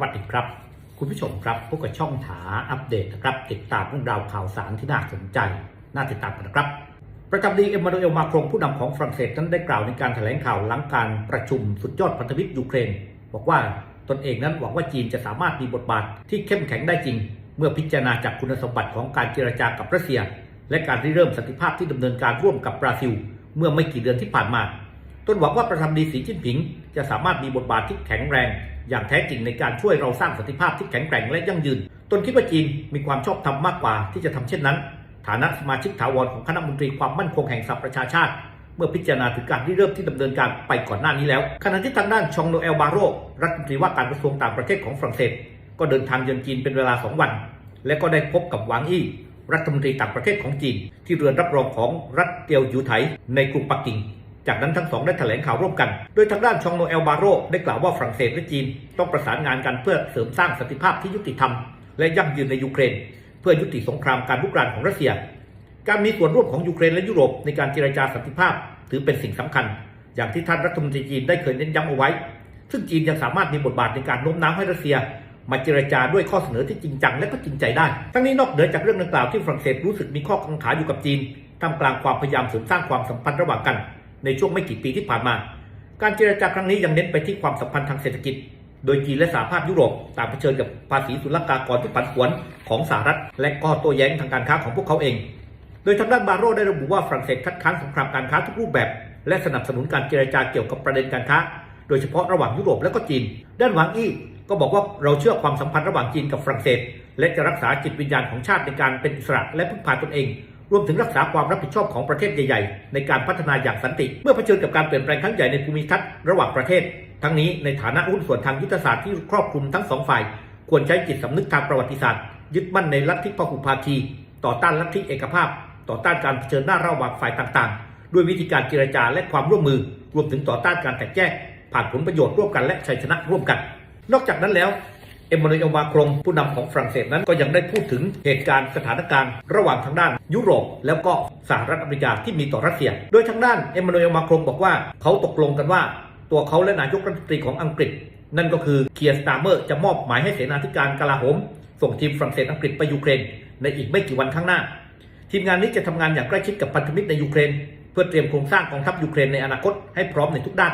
วัสดีครับ คุณผู้ชมครับพบกับช่องถาอัปเดตนะครับ ติดตามเรื่องราวข่าวสารที่น่าสนใจ น่าติดตามกันนะครับ ประจำดีเอ็มมานูเอลมาครงผู้นำของฝรั่งเศสนั้นได้กล่าวในการแถลงข่าวหลังการประชุมสุดยอดพันธมิตรยูเครน บอกว่าตนเองนั้นหวังว่าจีนจะสามารถมีบทบาทที่เข้มแข็งได้จริง เมื่อพิจารณาจากคุณสมบัติของการเจรจากับรัสเซีย และการริเริ่มสันติภาพที่ดำเนินการร่วมกับบราซิลเมื่อไม่กี่เดือนที่ผ่านมา ตนหวังว่าประธานดีสีจิ้นผิง จะสามารถมีบทบาทที่แข็งแรง อย่างแท้จริงในการช่วยเราสร้างสันติภาพที่แข็งแกร่งและยั่งยืน ตนคิดว่าจีนมีความชอบธรรมมากกว่าที่จะทำเช่นนั้น ฐานะสมาชิกถาวรของคณะมนตรีความมั่นคงแห่งสหประชาชาติ เมื่อพิจารณาถึงการที่เริ่มที่ดำเนินการไปก่อนหน้านี้แล้ว ขณะที่ทางด้านชองโนเอลบาโรรัฐมนตรีว่าการกระทรวงต่างประเทศของฝรั่งเศส ก็เดินทางเยือนจีนเป็นเวลา 2 วัน และก็ได้พบกับหวางอี้รัฐมนตรีต่างประเทศของจีน ที่เรือนรับรองของรัฐเตียวยูไถในกรุงปักกิ่ง จากนั้นทั้งสองได้แถลงข่าวร่วมกัน โดยทางด้านชองโนเอลบาโรได้กล่าวว่าฝรั่งเศสและจีน ต้องประสานงานกันเพื่อเสริมสร้างสันติภาพที่ยุติธรรม และยั่งยืนในยูเครน เพื่อยุติสงครามการลุกรานของรัสเซีย การมีส่วนร่วมของยูเครนและยุโรปในการเจรจาสันติภาพ ถือเป็นสิ่งสำคัญ อย่างที่ท่านรัฐมนตรีจีนได้เคยเน้นย้ำเอาไว้ ซึ่งจีนยังสามารถมีบทบาทในการโน้มน้าวให้รัสเซียมาเจรจาด้วยข้อเสนอที่จริงจังและก็จริงใจได้ ทั้งนี้นอกเหนือจากเรื่องดังกล่าวที่ฝรั่งเศสรู้สึกมีข้อกังขาอยู่กับจีนท่ามกลางความพยายามเสริมสร้างความสัมพันธ์ระหว่างกัน ในช่วงไม่กี่ปีที่ผ่านมา การเจรจาครั้งนี้ยังเน้นไปที่ความสัมพันธ์ทางเศรษฐกิจ โดยจีนและสหภาพยุโรปต่างเผชิญกับภาษีศุลกากรที่ผันผวนของสหรัฐ และก็โต้แย้งทางการค้าของพวกเขาเอง โดยทางด้านบาโรได้ระบุว่าฝรั่งเศสคัดค้านสงครามการค้าทุกรูปแบบ และสนับสนุนการเจรจาเกี่ยวกับประเด็นการค้า โดยเฉพาะระหว่างยุโรปและก็จีน ด้านหวังอี้ก็บอกว่าเราเชื่อความสัมพันธ์ระหว่างจีนกับฝรั่งเศส และจะรักษาจิตวิญญาณของชาติในการเป็นอิสระและพึ่งพาตนเอง รวมถึงรักษาความรับผิดชอบของประเทศใหญ่ ๆ ในการพัฒนาอย่างสันติ เมื่อเผชิญกับการเปลี่ยนแปลงครั้งใหญ่ในภูมิทัศน์ระหว่างประเทศ ทั้งนี้ในฐานะหุ้นส่วนทางยุทธศาสตร์ที่ครอบคลุมทั้งสองฝ่าย ควรใช้จิตสำนึกทางประวัติศาสตร์ ยึดมั่นในลัทธิพหุภาคี ต่อต้านลัทธิเอกภาพ ต่อต้านการเผชิญหน้าระหว่างฝ่ายต่างๆ ด้วยวิธีการเจรจาและความร่วมมือ รวมถึงต่อต้านการแตกแยก ผ่านผลประโยชน์ร่วมกันและชัยชนะร่วมกัน นอกจากนั้นแล้ว เอ็มมานูเอลมาครงผู้นำของฝรั่งเศสนั้นก็ยังได้พูดถึงเหตุการณ์สถานการณ์ ระหว่างทางด้านยุโรป แล้วก็สหรัฐอเมริกาที่มีต่อรัสเซีย โดยทางด้านเอ็มมานูเอลมาครงบอกว่าเขาตกลงกันว่า ตัวเขาและนายกรัฐมนตรีของอังกฤษ นั่นก็คือเคียร์สตาร์เมอร์จะมอบหมายให้เสนาธิการกลาโหม ส่งทีมฝรั่งเศสอังกฤษไปยูเครน ในอีกไม่กี่วันข้างหน้า ทีมงานนี้จะทำงานอย่างใกล้ชิดกับพันธมิตรในยูเครน เพื่อเตรียมโครงสร้างกองทัพยูเครนในอนาคตให้พร้อมในทุกด้าน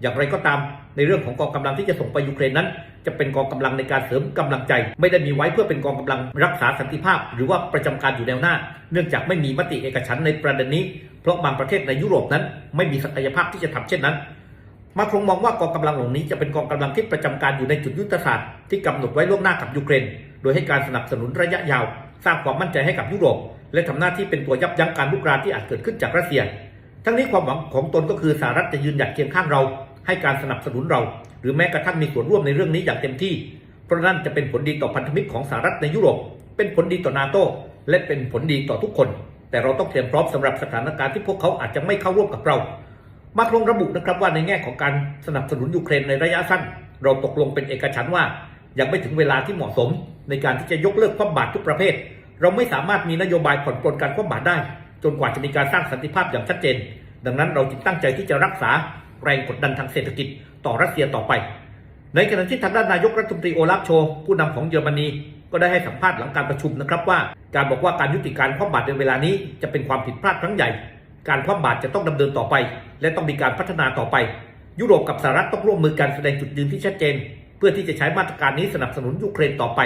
อย่างไรก็ตามในเรื่องของกองกำลังที่จะส่งไปยูเครนนั้น จะเป็นกองกำลังในการเสริมกำลังใจ ไม่ได้มีไว้เพื่อเป็นกองกำลังรักษาสันติภาพ หรือว่าประจำการอยู่แนวหน้า เนื่องจากไม่มีมติเอกฉันในประเด็นนี้ เพราะบางประเทศในยุโรปนั้น ไม่มีศักยภาพที่จะทำเช่นนั้น มาครงมองว่ากองกำลังเหล่านี้จะเป็นกองกำลังที่ประจำการอยู่ในจุดยุทธศาสตร์ที่กำหนดไว้ล่วงหน้ากับยูเครน โดยให้การสนับสนุนระยะยาว สร้างความมั่นใจให้กับยุโรป และทำหน้าที่เป็นตัวยับยั้งการลุกรานที่อาจเกิดขึ้นจากรัสเซีย ทั้งนี้ความหวังของตนก็คือสหรัฐจะยืนหยัดเคียงข้างเรา ให้การสนับสนุนเรา หรือแม้กระทั่งมีส่วนร่วมในเรื่องนี้อย่างเต็มที่ เพราะนั่นจะเป็นผลดีต่อพันธมิตรของสหรัฐในยุโรป เป็นผลดีต่อนาโตและเป็นผลดีต่อทุกคน แต่เราต้องเตรียมพร้อมสำหรับสถานการณ์ที่พวกเขาอาจจะไม่เข้าร่วมกับเรา มาครงระบุนะครับว่าในแง่ของการสนับสนุนยูเครนในระยะสั้น เราตกลงเป็นเอกฉันท์ว่า ยังไม่ถึงเวลาที่เหมาะสม ในการที่จะยกเลิกความบาตรทุกประเภท เราไม่สามารถมีนโยบายผ่อนปลนการคว่ำบาตรได้ จนกว่าจะมีการสร้างสันติภาพอย่างชัดเจน ดังนั้นเราจึงตั้งใจที่จะรักษา แรงกดดันทางเศรษฐกิจต่อรัสเซียต่อไป ในขณะที่ทางด้านนายกรัฐมนตรีโอลาฟโชผู้นำของเยอรมนีก็ได้ให้สัมภาษณ์หลังการประชุมนะครับว่า การบอกว่าการยุติการคว่ำบาตรในเวลานี้จะเป็นความผิดพลาดครั้งใหญ่ การคว่ำบาตรจะต้องดำเนินต่อไป และต้องมีการพัฒนาต่อไป ยุโรปกับสหรัฐต้องร่วมมือกันแสดงจุดยืนที่ชัดเจน เพื่อที่จะใช้มาตรการนี้สนับสนุนยูเครนต่อไป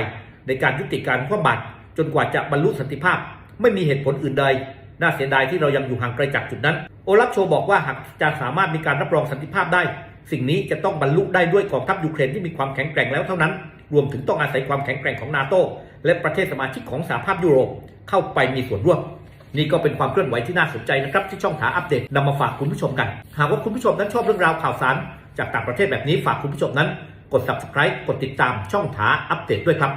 ในการยุติการคว่ำบาตรจนกว่าจะบรรลุสันติภาพ ไม่มีเหตุผลอื่นใด น่าเสียดายที่เรายังอยู่ห่างไกลจากจุดนั้น โอลัฟโชบอกว่าหากจะสามารถมีการรับรองสันติภาพได้ สิ่งนี้จะต้องบรรลุได้ด้วยกองทัพยูเครนที่มีความแข็งแกร่งแล้วเท่านั้น รวมถึงต้องอาศัยความแข็งแกร่งของนาโตและประเทศสมาชิกของสหภาพยุโรปเข้าไปมีส่วนร่วมนี่ก็เป็นความเคลื่อนไหวที่น่าสนใจนะครับ ที่ช่องถาอัปเดตนำมาฝากคุณผู้ชมกัน หากว่าคุณผู้ชมนั้นชอบเรื่องราวข่าวสาร จากต่างประเทศแบบนี้ฝากคุณผู้ชมนั้น กด subscribe กดติดตามช่องถาอัปเดตด้วยครับ